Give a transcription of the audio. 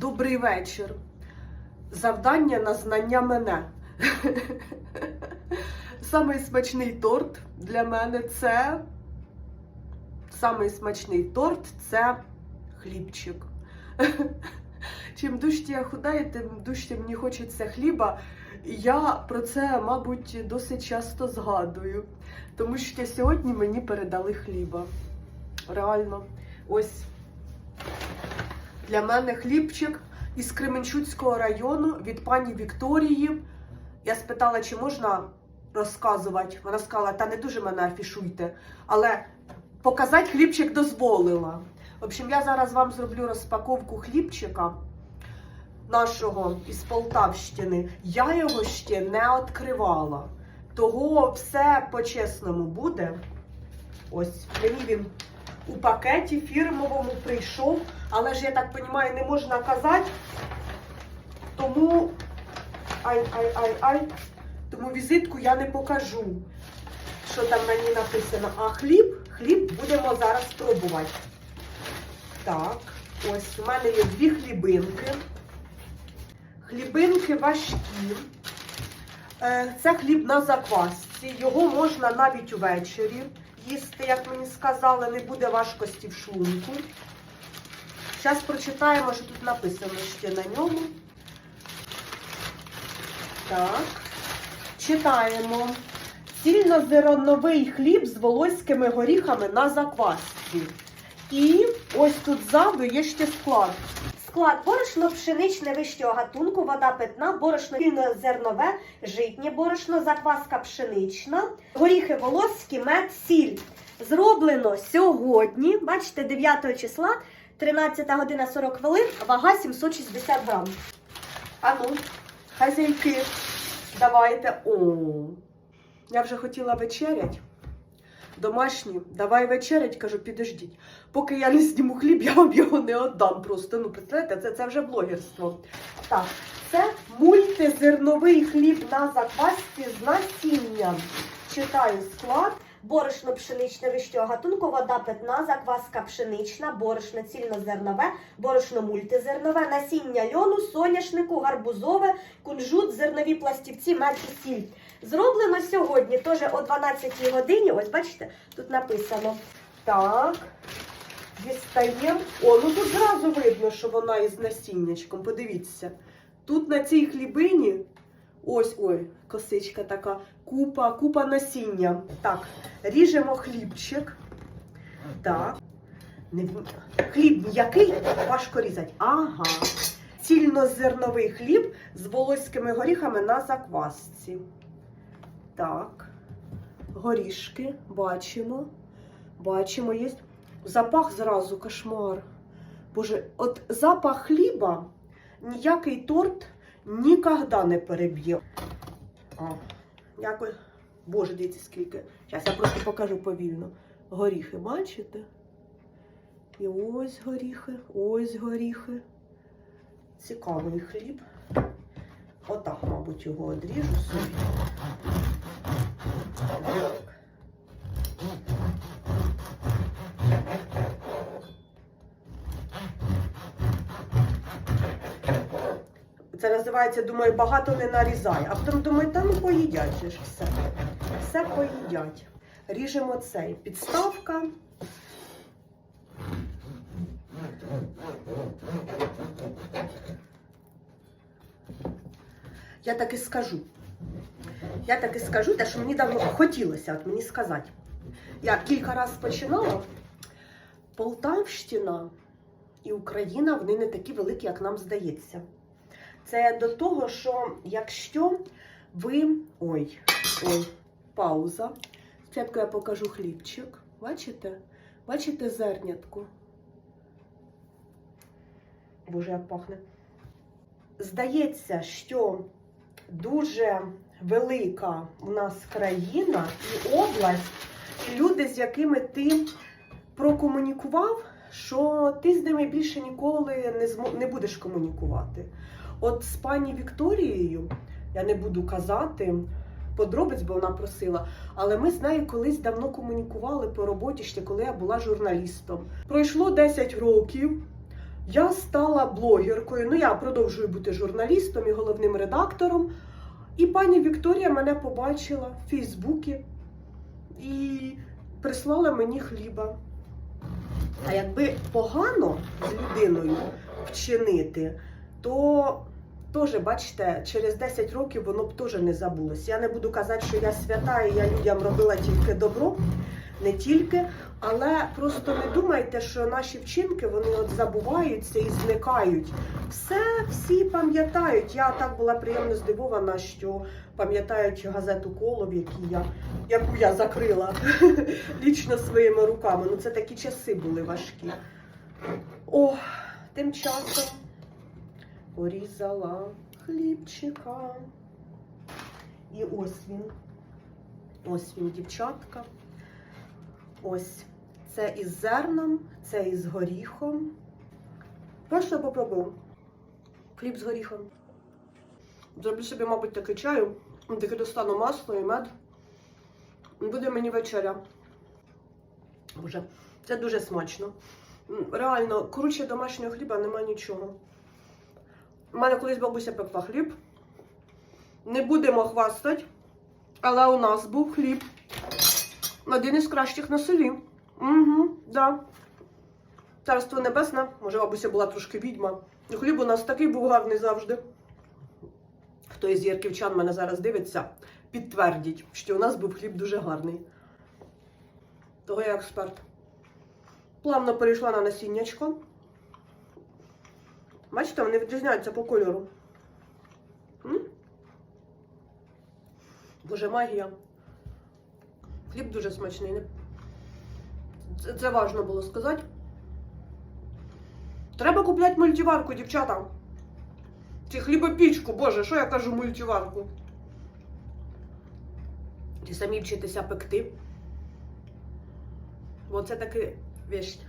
Добрий вечір. Завдання на знання мене. Самий смачний торт для мене це. Самий смачний торт це хлібчик. Чим дужче я худаю, тим дужче мені хочеться хліба. І Я про це, мабуть, досить часто згадую. Тому що сьогодні мені передали хліба. Реально, ось для мене хлібчик із Кременчуцького району від пані Вікторії. Я спитала, чи можна розказувати. Вона сказала, та не дуже мене афішуйте, але показати хлібчик дозволила. В общем, я зараз вам зроблю розпаковку хлібчика нашого із Полтавщини. Я його ще не відкривала. Того все по-чесному буде. Ось мені він у пакеті фірмовому прийшов, але ж я так розумію, не можна казати. Тому ай-ай-ай-ай. Тому візитку я не покажу, що там на ній написано. А хліб, хліб будемо зараз пробувати. Так, ось у мене є дві хлібинки. Хлібинки важкі. Е, Це хліб на заквасці. Його можна навіть увечері їсти, як мені сказали, не буде важкості в шлунку. Зараз прочитаємо, що тут написано ще на ньому. Так. Читаємо. Цільнозерновий хліб з волоськими горіхами на заквасці. І ось тут ззаду є ще склад. Склад борошно пшеничне вищого гатунку, вода питна, борошно зернове, житнє борошно, закваска пшенична, горіхи волоські, мед, сіль. Зроблено сьогодні, бачите, 9 числа, 13 година 40 хвилин, вага 760 грам. А ну, хазяйки, давайте. О, я вже хотіла вечерять. Домашні, давай вечерять, кажу, підождіть. Поки я не зніму хліб, я вам його не отдам. просто. Ну, представляєте, це, це вже блогерство. Так, це мультизерновий хліб на заквасці з насінням. Читаю склад. Борошно пшеничне вищого гатунку, вода питна, закваска пшенична, борошно цільнозернове, борошно мультизернове, насіння льону, соняшнику, гарбузове, кунжут, зернові пластівці, мед і сіль. Зроблено сьогодні, теж о 12 годині. Ось бачите, тут написано. Так. Дістаємо. О, ну тут зразу видно, що вона із насіннячком. Подивіться. Тут на цій хлібині. Ось ой, косичка така, купа, купа насіння. Так, ріжемо хлібчик. Так. Хліб м'який, важко різати. Ага. Цільнозерновий хліб з волоськими горіхами на заквасці. Так. Горішки бачимо. Бачимо, є запах зразу кошмар. Боже, от запах хліба ніякий торт ніколи не переб'є. Дякую. Боже, дивіться, скільки. Зараз я просто покажу повільно. Горіхи, бачите? І ось горіхи, ось горіхи. Цікавий хліб. Отак, мабуть, його одріжу собі. Називається, думаю, багато не нарізай. А потім думаю, та ну поїдять ж все. Все поїдять. Ріжемо цей. Підставка. Я так і скажу. Я так і скажу, те, що мені давно хотілося от мені сказати. Я кілька разів починала. Полтавщина і Україна вони не такі великі, як нам здається. Це до того, що якщо ви. Ой, ой, пауза. Спочатку я покажу хлібчик. Бачите? Бачите зернятку? Боже, як пахне. Здається, що дуже велика у нас країна і область, і люди, з якими ти прокомунікував, що ти з ними більше ніколи не, змо... не будеш комунікувати. От з пані Вікторією, я не буду казати подробиць, бо вона просила, але ми з нею колись давно комунікували по роботі, ще коли я була журналістом. Пройшло 10 років. я стала блогеркою. Ну, я продовжую бути журналістом і головним редактором. І пані Вікторія мене побачила в Фейсбуці і прислала мені хліба. А якби погано з людиною вчинити, то теж, бачите, через 10 років воно б теж не забулось. Я не буду казати, що я свята і я людям робила тільки добро, не тільки, але просто не думайте, що наші вчинки вони от забуваються і зникають. Все всі пам'ятають. Я так була приємно здивована, що пам'ятають газету Коло, в я, яку я закрила лічно своїми руками. Ну це такі часи були важкі. О, тим часом порізала хлібчика. І ось він. Ось він, дівчатка. Ось. Це із зерном, це із горіхом. Просто попробую. Хліб з горіхом. Зроблю собі, мабуть, такий чаю. Таки достану масло і мед. Буде мені вечеря. Боже, це дуже смачно. Реально, круче домашнього хліба нема нічого. У мене колись бабуся пекла хліб. Не будемо хвастати, але у нас був хліб. Один із кращих на селі. Угу, да. Царство небесне, може, бабуся була трошки відьма. Хліб у нас такий був гарний завжди. Хто із ярківчан мене зараз дивиться, підтвердіть, що у нас був хліб дуже гарний. Того я експерт. Плавно перейшла на насіннячко. Бачите, вони відрізняються по кольору. М? Боже, магія. Хліб дуже смачний. не- Це, це важно було сказати. Треба купляти мультиварку, дівчата. Чи хлібопічку, боже, що я кажу мультиварку? Чи самі вчитися пекти? Бо це таки вещь.